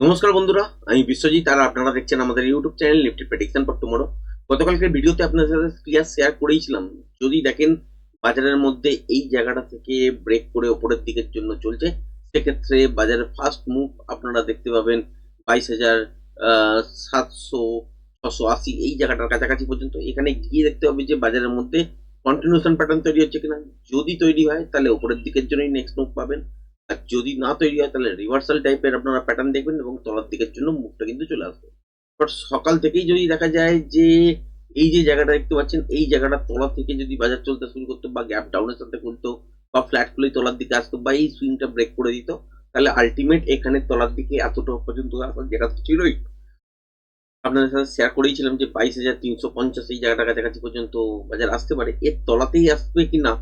নমস্কার বন্ধুরা, আমি বিশ্বজিৎ, আর আপনারা দেখছেন আমাদের YouTube channel Nifty prediction for tomorrow গতকালকের ভিডিওতে আপনাদের সাথে ক্লিয়ার শেয়ার করেইছিলাম। যদি দেখেন বাজারের মধ্যে এই জায়গাটা থেকে ব্রেক করে ওপরের দিকের জন্য চলছে, সেক্ষেত্রে বাজারের ফার্স্ট মুভ আপনারা দেখতে পাবেন বাইশ হাজার সাতশো, ছশো আশি, এই জায়গাটার কাছাকাছি পর্যন্ত। এখানে গিয়ে দেখতে হবে যে বাজারের মধ্যে কন্টিনিউশন প্যাটার্ন তৈরি হচ্ছে কিনা। যদি তৈরি হয়, তাহলে ওপরের দিকের জন্যই নেক্সট মুভ পাবেন। আর যদি না তৈরি হয়, তাহলে রিভার্সাল টাইপের আপনারা প্যাটার্ন দেখবেন এবং তলার দিকের জন্য মুখটা কিন্তু চলে আসবে। বাট সকাল থেকেই যদি দেখা যায় যে এই যে জায়গাটা দেখতে পাচ্ছেন, এই জায়গাটা তলা থেকে যদি বাজার চলতে শুরু করতো বা গ্যাপ ডাউনের সাথে করতো বা ফ্ল্যাট খুলেই তলার দিকে আসতো বা এই সুইংটা ব্রেক করে দিত, তাহলে আলটিমেট এখানে তলার দিকে এতটা পর্যন্ত আসার জায়গা ছিলই। আপনাদের সাথে শেয়ার করেইছিলাম যে বাইশ হাজার তিনশো পঞ্চাশ এই জায়গাটা কাছাকাছি পর্যন্ত বাজার আসতে পারে। এর তলাতেই আসবে কিনা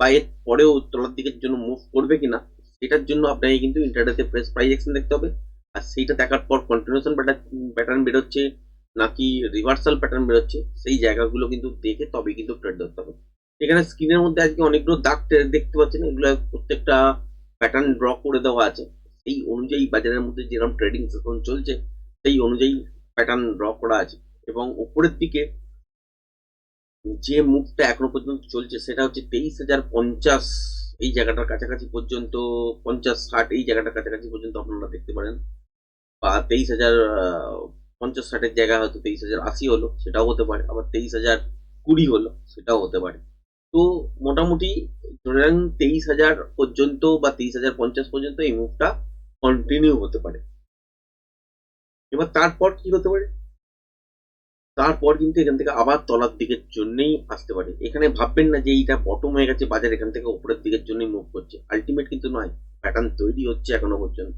বা এর পরেও তলার দিকের জন্য মুভ করবে কিনা এটার জন্য আপনাকে কিন্তু ইন্টারনেটে প্রেস প্রাইস অ্যাকশন দেখতে হবে। আর সেইটা দেখার পর কন্টিনিউশন প্যাটার্ন বেরোচ্ছে, নাকি রিভার্সাল প্যাটার্ন বেরোচ্ছে, সেই জায়গাগুলো কিন্তু দেখে তবে কিন্তু ট্রেড ধরতে হবে। এখানে স্ক্রিনের মধ্যে আজকে অনেকগুলো দাগ দেখতে পাচ্ছেন, এগুলো প্রত্যেকটা প্যাটার্ন ড্র করে দেওয়া আছে। সেই অনুযায়ী বাজারের মধ্যে যেরকম ট্রেডিং সেশন চলছে, সেই অনুযায়ী প্যাটার্ন ড্র করা আছে। এবং উপরের দিকে যে মুভটা এখনও পর্যন্ত চলছে সেটা হচ্ছে তেইশ হাজার পঞ্চাশ এই জায়গাটার কাছাকাছি পর্যন্ত, পঞ্চাশ, ষাট এই জায়গাটার কাছাকাছি পর্যন্ত আপনারা দেখতে পারেন। বা তেইশ হাজার পঞ্চাশ, ষাটের জায়গা হয়তো তেইশ হাজার আশি হলো, সেটাও হতে পারে। আবার তেইশ হাজার কুড়ি হলো, সেটাও হতে পারে। তো মোটামুটি ধরেন তেইশ হাজার পর্যন্ত বা তেইশ হাজার পঞ্চাশ পর্যন্ত এই মুভটা কন্টিনিউ হতে পারে। এবার তারপর কি হতে পারে? তারপর কিন্তু এখান থেকে আবার তলার দিকের জন্যই আসতে পারে। এখানে ভাববেন না যে এইটা বটম হয়ে গেছে, বাজার এখান থেকে উপরের দিকের জন্যই মুভ করছে। আলটিমেট কিন্তু নয় প্যাটার্ন তৈরি হচ্ছে এখনও পর্যন্ত।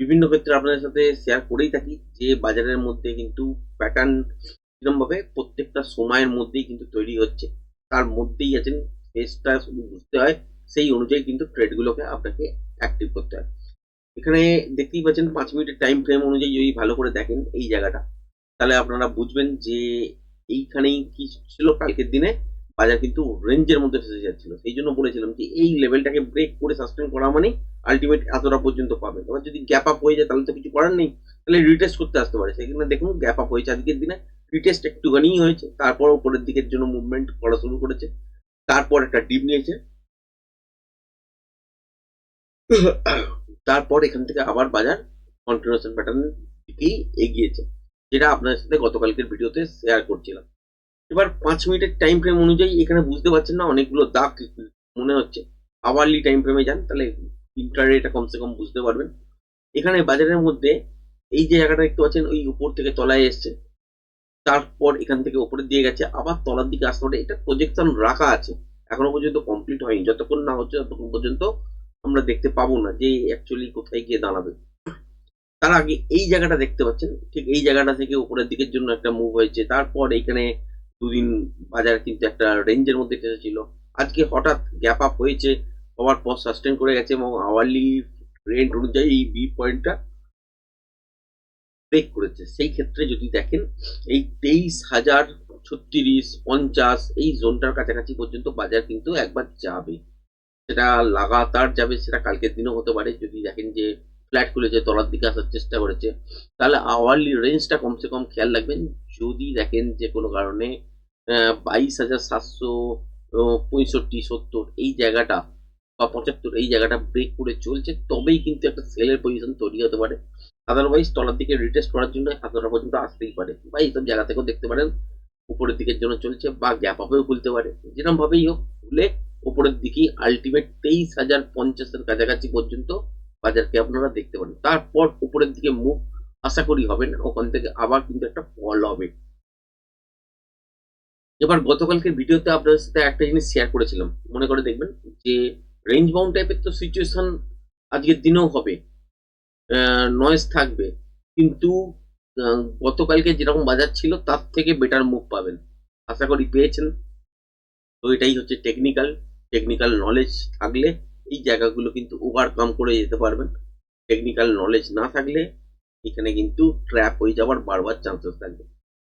বিভিন্ন ক্ষেত্রে আপনাদের সাথে শেয়ার করেই থাকি যে বাজারের মধ্যে কিন্তু প্যাটার্ন কিরমভাবে প্রত্যেকটা সময়ের মধ্যেই কিন্তু তৈরি হচ্ছে। তার মধ্যেই আছেন ফেসটা শুধু বুঝতে হয়, সেই অনুযায়ী কিন্তু ট্রেডগুলোকে আপনাকে অ্যাক্টিভ করতে হয়। এখানে দেখতেই পাচ্ছেন পাঁচ মিনিটের টাইম ফ্রেম অনুযায়ী যদি ভালো করে দেখেন এই জায়গাটা। তাহলে আপনারা বুঝবেন যে এইখানেই কি ছিল কালকের দিনে, বাজার কিন্তু রেঞ্জের মধ্যে ফেসে যাচ্ছিল। সেই জন্য বলেছিলাম যে এই লেভেলটাকে ব্রেক করে সাস্টেন করা মানে আলটিমেট এতটা পর্যন্ত পাবে এবার যদি গ্যাপ আপ হয়ে যায়, তাহলে তো কিছু করার নেই। তাহলে রিটেস্ট করতে আসতে পারে। সেখানে দেখুন গ্যাপ আপ হয়েছে আজকের দিনে রিটেস্ট একটুখানি হয়েছে তারপর উপরের দিকের জন্য মুভমেন্ট করা শুরু করেছে। তারপর একটা ডিপ নিয়েছে। তারপর এখান থেকে আবার বাজার কন্টিনিউশন প্যাটার্ন দিকেই এগিয়েছে। যেটা আপনাদের সাথে গতকালকের ভিডিওতে শেয়ার করছিলাম। এবার পাঁচ মিনিটের টাইম ফ্রেম অনুযায়ী এখানে বুঝতে পারছেন না অনেকগুলো দাগ মনে হচ্ছে। আওয়ারলি টাইম ফ্রেমে যান, তাহলে ইন্টারনেটটা কমসে কম বুঝতে পারবেন। এখানে বাজারের মধ্যে এই যে জায়গাটা দেখতে পাচ্ছেন, ওই উপর থেকে তলায় এসছে। তারপর এখান থেকে উপরে দিয়ে গেছে, আবার তলার দিকে আসতে পারে। এটা প্রজেকশন রাখা আছে। এখনও পর্যন্ত কমপ্লিট হয়নি। যতক্ষণ না হচ্ছে, ততক্ষণ পর্যন্ত আমরা দেখতে পাবো না যে অ্যাকচুয়ালি কোথায় গিয়ে দাঁড়াবে। তার আগে এই জায়গাটা দেখতে পাচ্ছেন? ঠিক এই জায়গাটা থেকে উপরের দিকের জন্য একটা মুভ হয়েছে। তারপর এখানে দুদিন বাজার কিন্তু একটা রেঞ্জের মধ্যে এসেছিল আজকে হঠাৎ গ্যাপ আপ হয়েছে, হওয়ার পর সাস্টেন করে গেছে এবং আওয়ারলি রেন্ট অনুযায়ী এই বি পয়েন্টটা ব্রেক করেছে। সেই ক্ষেত্রে যদি দেখেন, এই তেইশ হাজার ছত্রিশ পঞ্চাশ এই জোনটার কাছাকাছি পর্যন্ত বাজার কিন্তু একবার যাবে। সেটা লাগাতার যাবে, সেটা কালকের দিনও হতে পারে। যদি দেখেন যে ফ্ল্যাট খুলেছে তলার দিকে আসার চেষ্টা করেছে, তাহলে আওয়ারলি রেঞ্জটা কমসে কম খেয়াল রাখবেন। যদি দেখেন যে কোনো কারণে বাইশ হাজার সাতশো পঁয়ষট্টি, সত্তর, এই জায়গাটা বা পঁচাত্তর, এই জায়গাটা ব্রেক করে চলছে, তবেই কিন্তু একটা সেলের পজিশন তৈরি হতে পারে। আদারওয়াইজ তলার দিকে রিটেস্ট করার জন্য এতটা পর্যন্ত আসতেই পারে। বা এইসব জায়গা থেকেও দেখতে পারেন, উপরের দিকের জন্য চলছে বা গ্যাপ আপেও খুলতে পারে। যেরকম ভাবেই হোক, খুলে উপরের দিকেই আলটিমেট তেইশ হাজার পঞ্চাশের কাছাকাছি পর্যন্ত বাজারকে আপনারা দেখতে পারেন। তারপর উপরের দিকে মুখ, আশা করি হবে না, ওখান থেকে আবার কিন্তু একটা ফল হবে। এবার গতকালকে ভিডিওতে আপনাদের সাথে একটা জিনিস শেয়ার করেছিলাম। মনে করে দেখবেন যে রেঞ্জ বাউন্ড টাইপের তো সিচুয়েশন আজকের দিনেও হবে। নয়েজ থাকবে। কিন্তু গতকালকে যেরকম বাজার ছিল, তার থেকে বেটার মুভ পাবেন। আশা করি পেয়েছেন। তো এটাই হচ্ছে টেকনিক্যাল টেকনিক্যাল নলেজ থাকলে এই জায়গাগুলো কিন্তু ওভারকাম করে যেতে পারবেন। টেকনিক্যাল নলেজ না থাকলে এখানে কিন্তু ট্র্যাপ হয়ে যাওয়ার বারবার চান্সেস থাকবে।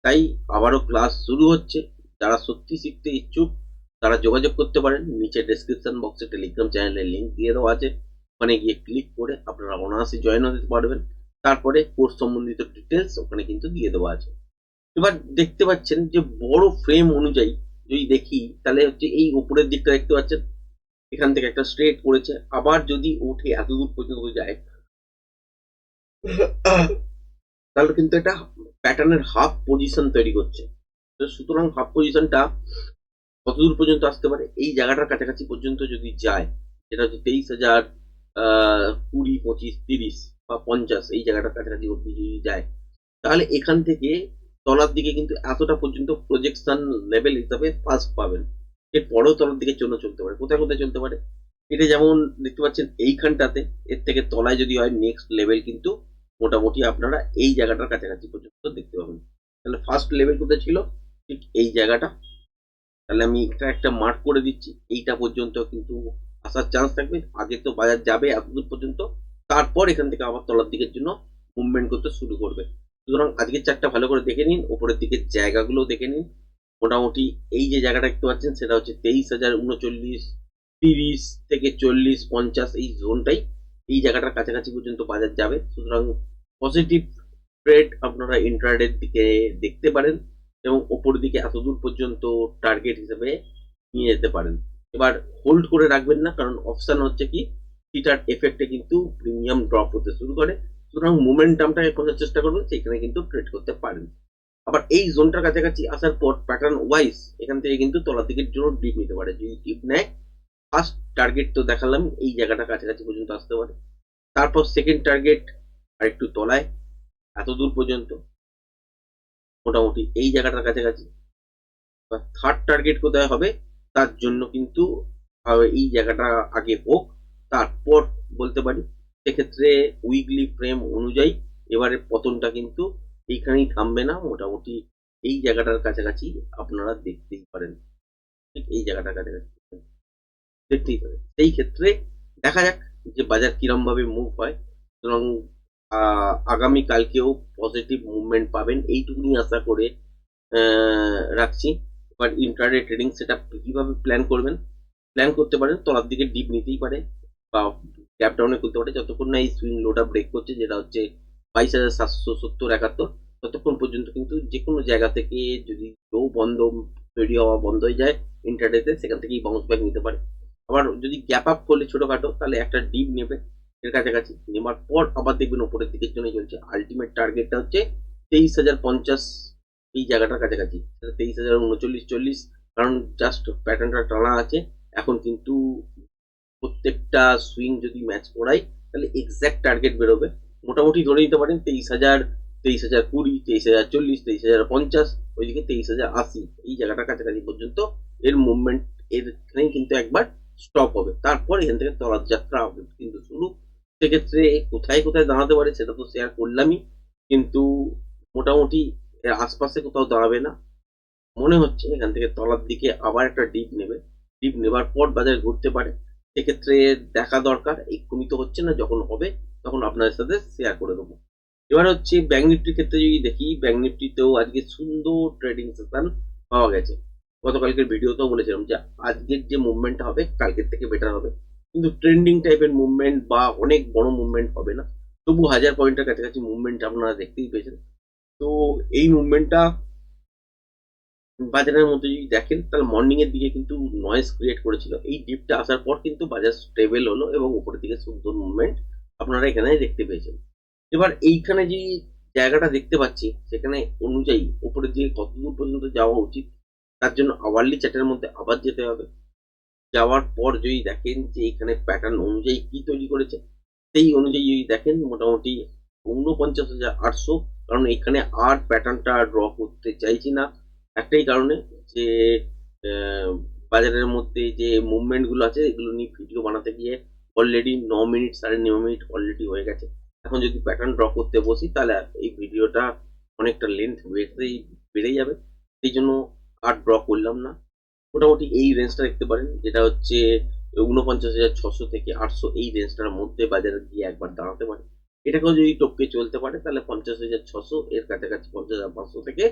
তাই আবারও ক্লাস শুরু হচ্ছে। যারা সত্যি শিখতে ইচ্ছুক, তারা যোগাযোগ করতে পারেন। নিচে ডেসক্রিপশন বক্সে টেলিগ্রাম চ্যানেলের লিঙ্ক দিয়ে দেওয়া আছে। ওখানে গিয়ে ক্লিক করে আপনারা অনায়াসে জয়েন হতে পারবেন। তারপরে কোর্স সম্বন্ধিত ডিটেলস ওখানে কিন্তু দিয়ে দেওয়া আছে। এবার দেখতে পাচ্ছেন যে বড় ফ্রেম অনুযায়ী যদি দেখি, তাহলে হচ্ছে এই উপরের দিকটা দেখতে পাচ্ছেন। এখান থেকে একটা স্ট্রেট করেছে আবার যদি উঠে এত দূর পর্যন্ত যায়, তাহলে কিন্তু এটা প্যাটার্নের হাফ পজিশন তৈরি করছে। সুতরাং হাফ পজিশনটা কতদূর পর্যন্ত আসতে পারে? এই জায়গাটার কাছাকাছি পর্যন্ত যদি যায়, যেটা হচ্ছে তেইশ হাজার কুড়ি, পঁচিশ, তিরিশ বা পঞ্চাশ, এই জায়গাটার কাছাকাছি অব্দি যদি যায়, তাহলে এখান থেকে তলার দিকে কিন্তু এতটা পর্যন্ত প্রজেকশন লেভেল হিসাবে ফার্স্ট পাবেন। এর পরেও তলার দিকে জন্য চলতে পারে। কোথায় কোথায় চলতে পারে? এটা যেমন দেখতে পাচ্ছেন এইখানটাতে, এর থেকে তলায় যদি হয় নেক্সট লেভেল কিন্তু মোটামুটি আপনারা এই জায়গাটার কাছাকাছি পর্যন্ত দেখতে পাবেন। তাহলে ফার্স্ট লেভেল কোথায় ছিল? ঠিক এই জায়গাটা। তাহলে আমি এটা একটা মার্ক করে দিচ্ছি। এইটা পর্যন্ত কিন্তু আসার চান্স থাকবে। আগে তো বাজার যাবে এতদূর পর্যন্ত। তারপর এখান থেকে আবার তলার দিকের জন্য মুভমেন্ট করতে শুরু করবে। সুতরাং আজকের চারটা ভালো করে দেখে নিন। ওপরের দিকের জায়গাগুলো দেখে নিন। মোটামুটি এই যে জায়গাটা দেখতে পাচ্ছেন, সেটা হচ্ছে তেইশ হাজার উনচল্লিশ, তিরিশ থেকে চল্লিশ, পঞ্চাশ এই জোনটাই এই জায়গাটার কাছাকাছি পর্যন্ত বাজার যাবে। সুতরাং পজিটিভ ট্রেড আপনারা ইন্টারডের দিকে দেখতে পারেন এবং ওপর দিকে এত দূর পর্যন্ত টার্গেট হিসেবে নিয়ে যেতে পারেন। এবার হোল্ড করে রাখবেন না, কারণ অপশন হচ্ছে কি থিটার এফেক্টে কিন্তু প্রিমিয়াম ড্রপ হতে শুরু করে। সুতরাং মোমেন্টামটাকে খোঁজার চেষ্টা করবেন, সেখানে কিন্তু ট্রেড করতে পারেন। আবার এই জোনটার কাছাকাছি আসার পর প্যাটার্ন ওয়াইজ এখান থেকে কিন্তু তলার দিকের জন্য ডিপ নিতে পারে। যদি ডিপ নেয় ফার্স্ট টার্গেট তো দেখালাম, এই জায়গাটা কাছাকাছি পর্যন্ত আসতে পারে। তারপর সেকেন্ড টার্গেট আর একটু তলায়, এত দূর পর্যন্ত, মোটামুটি এই জায়গাটার কাছাকাছি। বা থার্ড টার্গেট কোথায় হবে, তার জন্য কিন্তু এই জায়গাটা আগে হোক, তারপর বলতে পারি, সেক্ষেত্রে উইকলি ফ্রেম অনুযায়ী এবারে পতনটা কিন্তু এইখানেই থামবে না মোটামুটি এই জায়গাটার কাছাকাছি আপনারা দেখতেই পারেন। ঠিক এই জায়গাটার কাছাকাছি। দেখতেই পারেন। সেই ক্ষেত্রে দেখা যাক যে বাজার কিরম ভাবে মুভ হয়। সুতরাং আহ, আগামী কালকেও পজিটিভ মুভমেন্ট পাবেন। এইটুকুনি আশা করে রাখছি। এবার ইন্টারডে ট্রেডিং সেটা কীভাবে প্ল্যান করবেন? প্ল্যান করতে পারেন তলার দিকে ডিপ নিতেই পারে বা গ্যাপ ডাউনে করতে পারে। যতক্ষণ না এই সুইং লোটা ব্রেক করছে যেটা হচ্ছে বাইশ হাজার সাতশো সত্তর একাত্তর, ততক্ষণ পর্যন্ত কিন্তু যে কোনো জায়গা থেকে যদি লো বন্ধ, তৈরি হওয়া বন্ধ হয়ে যায় ইন্টারডেতে সেখান থেকেই বাউন্স ব্যাক নিতে পারে। আবার যদি গ্যাপ আপ করলে ছোটোখাটো, তাহলে একটা ডিপ নেবে এর কাছাকাছি। নেওয়ার পর আবার দেখবেন উপরের দিকের জন্য চলছে। আলটিমেট টার্গেটটা হচ্ছে তেইশ হাজার পঞ্চাশ এই জায়গাটার কাছাকাছি। তেইশ হাজার উনচল্লিশ, চল্লিশ, কারণ জাস্ট প্যাটার্নটা টানা আছে। এখন কিন্তু প্রত্যেকটা সুইং যদি ম্যাচ করাই, তাহলে এক্স্যাক্ট টার্গেট বেরোবে। মোটামুটি ধরে নিতে পারেন তেইশ হাজার তেইশ হাজার কুড়ি, তেইশ হাজার চল্লিশ, তেইশ হাজার পঞ্চাশ, ওইদিকে তেইশ হাজার আশি। এই জায়গাটা কাছাকাছি পর্যন্ত এর মুভমেন্ট এখানেই কিন্তু একবার স্টপ হবে। তারপর এখান থেকে তলার যাত্রা হবে। কিন্তু শুরু সেক্ষেত্রে কোথায় কোথায় দাঁড়াতে পারে সেটা তো শেয়ার করলামই। কিন্তু মোটামুটি এর আশপাশে কোথাও দাঁড়াবে না। মনে হচ্ছে এখান থেকে তলার দিকে আবার একটা ডিপ নেবে। ডিপ নেবার পর বাজার ঘুরতে পারে। সেক্ষেত্রে দেখা দরকার, এক্ষুনি তো হচ্ছে না, যখন হবে তখন আপনাদের সাথে শেয়ার করে দেবো। এবার হচ্ছে ব্যাঙ্ক নিফটির ক্ষেত্রে যদি দেখি ব্যাঙ্ক নিফটিতেও আজকে সুন্দর ট্রেডিং সেশন পাওয়া গেছে। গতকালকের ভিডিওতেও বলেছিলাম যে, আজকের যে মুভমেন্টটা হবে, কালকের থেকে বেটার হবে। কিন্তু ট্রেন্ডিং টাইপের মুভমেন্ট বা অনেক বড় মুভমেন্ট হবে না। তবু হাজার পয়েন্টের কাছাকাছি মুভমেন্ট আপনারা দেখতেই পেয়েছেন। তো এই মুভমেন্টটা বাজারের মধ্যে যদি দেখেন, তাহলে মর্নিং এর দিকে কিন্তু নয়েজ ক্রিয়েট করেছিল। এই ডিপটা আসার পর কিন্তু বাজার স্টেবল হলো এবং উপরের দিকে সুন্দর মুভমেন্ট আপনারা এখানে দেখতে পেয়েছেন। এবার এইখানে যে জায়গাটা দেখতে পাচ্ছি, সেখানে অনুযায়ী উপরের দিকে কত দূর পর্যন্ত যাওয়া উচিত, তার জন্য আওয়ারলি চ্যাটের মধ্যে আবার যেতে হবে। যাওয়ার পর যদি দেখেন যে এখানে প্যাটার্ন অনুযায়ী কি তৈরি করেছে, সেই অনুযায়ী যদি দেখেন, মোটামুটি ঊনপঞ্চাশ হাজার আটশো, কারণ এখানে আর প্যাটার্নটা ড্র করতে চাইছি না। একটাই কারণে যে বাজারের মধ্যে যে মুভমেন্টগুলো আছে, এগুলো নিয়ে ভিডিও বানাতে গিয়ে অলরেডি ন মিনিট সাড়ে ন মিনিট অলরেডি হয়ে গেছে। এখন যদি প্যাটার্ন ড্র করতে বসি, তাহলে এই ভিডিওটা অনেকটা লেন্থ বেড়েই বেড়ে যাবে। সেই জন্য আর ড্র করলাম না। মোটামুটি এই রেঞ্জটা দেখতে পারেন, যেটা হচ্ছে উনপঞ্চাশ হাজার ছশো থেকে আটশো এই রেঞ্জটার মধ্যে বাজারে গিয়ে একবার দাঁড়াতে পারে। এটাকেও যদি টপকে চলতে পারে, তাহলে পঞ্চাশ হাজার ছশো এর কাছাকাছি পঞ্চাশ হাজার পাঁচশো থেকে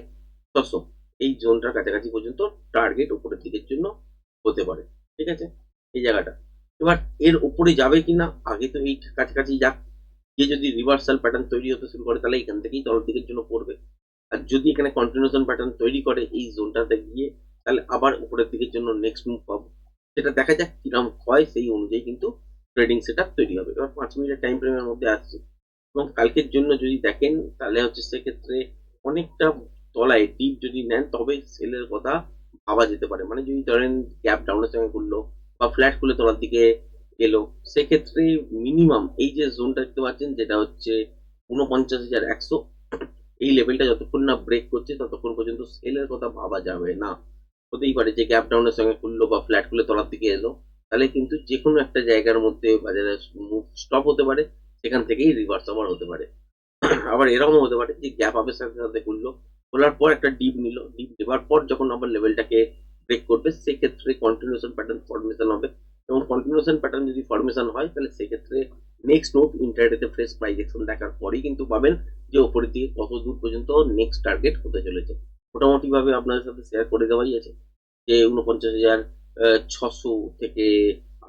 ছশো এই জোনটার কাছাকাছি পর্যন্ত টার্গেট উপরের দিকের জন্য হতে পারে। ঠিক আছে? এই জায়গাটা। এবার এর উপরে যাবে কিনা, আগে তো এই কাছাকাছি যাক। গিয়ে যদি রিভার্সাল প্যাটার্ন তৈরি হতে শুরু করে, তাহলে এখান থেকেই তলার দিকের জন্য পড়বে। আর যদি এখানে কন্টিনিউশন প্যাটার্ন তৈরি করে এই জোনটাতে গিয়ে, তাহলে আবার উপরের দিকের জন্য নেক্সট মুভ পাবো। সেটা দেখা যাক কিরম হয়, সেই অনুযায়ী কিন্তু ট্রেডিং সেট তৈরি হবে। এবার পাঁচ মিনিটের টাইম ফ্রেমের মধ্যে আসছে। এবং কালকের জন্য যদি দেখেন, তাহলে হচ্ছে সেক্ষেত্রে অনেকটা তলায় ডিপ যদি নেন, তবে সেলের কথা ভাবা যেতে পারে। মানে যদি ধরেন গ্যাপ ডাউনের সঙ্গে করল বা ফ্ল্যাট খুলে তলার দিকে এলো। সেক্ষেত্রে মিনিমাম এই যে জোনটা দেখতে পাচ্ছেন, যেটা হচ্ছে উনপঞ্চাশ হাজার একশো, এই লেভেলটা যতক্ষণ না ব্রেক করছে, ততক্ষণ পর্যন্ত সেলের কথা ভাবা যাবে না। হতেই পারে যে গ্যাপ ডাউনের সঙ্গে খুললো বা ফ্ল্যাট খুলে তলার দিকে এলো। তাহলে কিন্তু যে কোনো একটা জায়গার মধ্যে বাজারে মুভ স্টপ হতে পারে, সেখান থেকেই রিভার্স আবার হতে পারে। আবার এরকম হতে পারে যে গ্যাপ আপের সাথে সাথে খুললো, খোলার পর একটা ডিপ নিল। ডিপ নেবার পর যখন আবার লেভেলটাকে ব্রেক করবে, সেক্ষেত্রে কন্টিনিউশন প্যাটার্ন ফর্মেশন হবে। এবং কন্টিনিউশন প্যাটার্ন যদি ফর্মেশন হয়, তাহলে সেক্ষেত্রে নেক্সট নোট ইন্টারডেতে ফ্রেশ প্রাইজ অ্যাকশন দেখার পরেই কিন্তু পাবেন যে ওপরের দিকে কত দূর পর্যন্ত নেক্সট টার্গেট হতে চলেছে। মোটামুটিভাবে আপনাদের সাথে শেয়ার করে দেওয়াই আছে যে উনপঞ্চাশ হাজার ছশো থেকে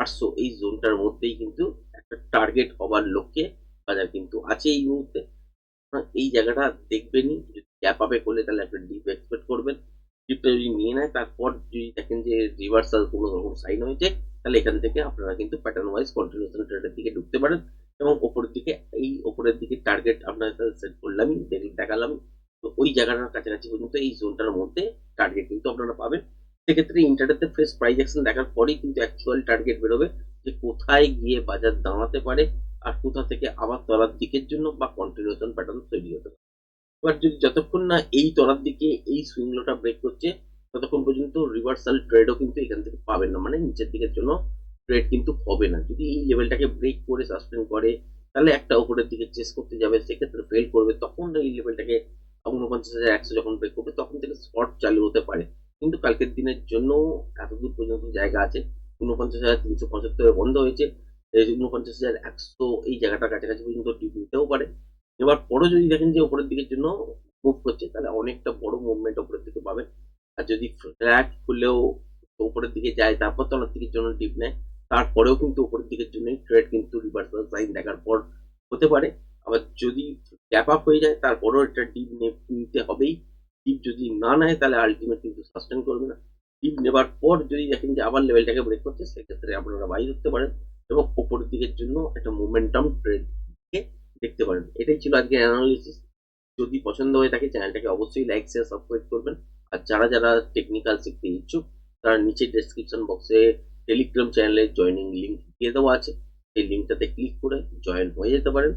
আটশো এই জোনটার মধ্যেই কিন্তু একটা টার্গেট হবার লক্ষ্যে বাজার কিন্তু আছে এই মুহূর্তে। এই জায়গাটা দেখবেনই, যদি গ্যাপ আপে করলে তাহলে একটা ডিপ এক্সপেক্ট করবেন। যদি নিয়ে নেয়, তারপর যদি দেখেন যে রিভার্সাল কোনো রকম সাইন হয়েছে, তাহলে এখান থেকে আপনারা কিন্তু প্যাটার্ন ওয়াইজ কন্টিনিউশন ট্রেডের দিকে ঢুকতে পারেন এবং ওপরের দিকে, এই ওপরের দিকে টার্গেট আপনাদের সাথে সেট করলামই দেখি দেখালাম, তো ওই জায়গাটার কাছাকাছি পর্যন্ত এই জোনটার মধ্যে টার্গেট কিন্তু আপনারা পাবেন। সেক্ষেত্রে ইন্টারনেটে ফ্রেশ প্রাইস অ্যাকশন দেখার পরেই কিন্তু অ্যাকচুয়াল টার্গেট বেরোবে যে কোথায় গিয়ে বাজার দাঁড়াতে পারে আর কোথা থেকে আবার তলার দিকের জন্য বা কন্টিনিউশন প্যাটার্ন তৈরি হতে পারে। এবার যদি যতক্ষণ না এই তলার দিকে এই সুইংলোটা ব্রেক করছে, ততক্ষণ পর্যন্ত রিভার্সাল ট্রেডও কিন্তু এখান থেকে পাবেন না। মানে নিচের দিকের জন্য ট্রেড কিন্তু হবে না। যদি এই লেভেলটাকে ব্রেক করে সাসপেন্ড করে, তাহলে একটা উপরের দিকে চেস করতে যাবে, সেক্ষেত্রে ফেল করবে, তখন এই লেভেলটাকে উনপঞ্চাশ হাজার একশো যখন ব্রেক করবে, তখন থেকে স্পট চালু হতে পারে। কিন্তু কালকের দিনের জন্য এত দূর পর্যন্ত জায়গা আছে, উনপঞ্চাশ হাজার তিনশো পঁচাত্তরে বন্ধ হয়েছে, এই উনপঞ্চাশ হাজার একশো এই জায়গাটার কাছাকাছি পর্যন্ত ডিপ নিতেও পারে। এবার পরে যদি দেখেন যে ওপরের দিকের জন্য মুভ করছে, তাহলে অনেকটা বড় মুভমেন্ট উপরের দিকে পাবেন। আর যদি ফ্ল্যাট খুললেও উপরের দিকে যায়, তারপর তলার দিকের জন্য ডিপ নেয়। তারপরেও কিন্তু উপরের দিকের জন্য ট্রেড কিন্তু রিভার্সাল সাইন দেখার পর হতে পারে। আবার যদি গ্যাপ আপ হয়ে যায়, তারপরেও একটা ডিপ নিতে হবেই। ডিপ যদি না নেয়, তাহলে আলটিমেট কিন্তু সাস্টেন করবে না। ডিপ নেবার পর যদি দেখেন যে আবার লেভেলটাকে ব্রেক করছে, সেক্ষেত্রে আপনারা বাই করতে পারেন। এবং ওপরের দিকের জন্য একটা মোমেন্টাম ট্রেড দেখতে পারেন এটাই ছিল আজকে অ্যানালিসিস যদি পছন্দ হয়ে থাকে চ্যানেলটাকে অবশ্যই লাইক শেয়ার সাবস্ক্রাইব করবেন। আর যারা যারা টেকনিক্যাল শিখতে ইচ্ছুক, তারা নিচে ডেসক্রিপশন বক্সে টেলিগ্রাম চ্যানেলের জয়নিং লিঙ্ক দিয়ে দেওয়া আছে। সেই লিঙ্কটাতে ক্লিক করে জয়েন হয়ে যেতে পারেন।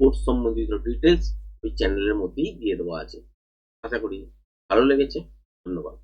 কোর্স সম্বন্ধিত ডিটেলস ওই চ্যানেলের মধ্যেই দিয়ে দেওয়া আছে। আশা করি ভালো লেগেছে। ধন্যবাদ।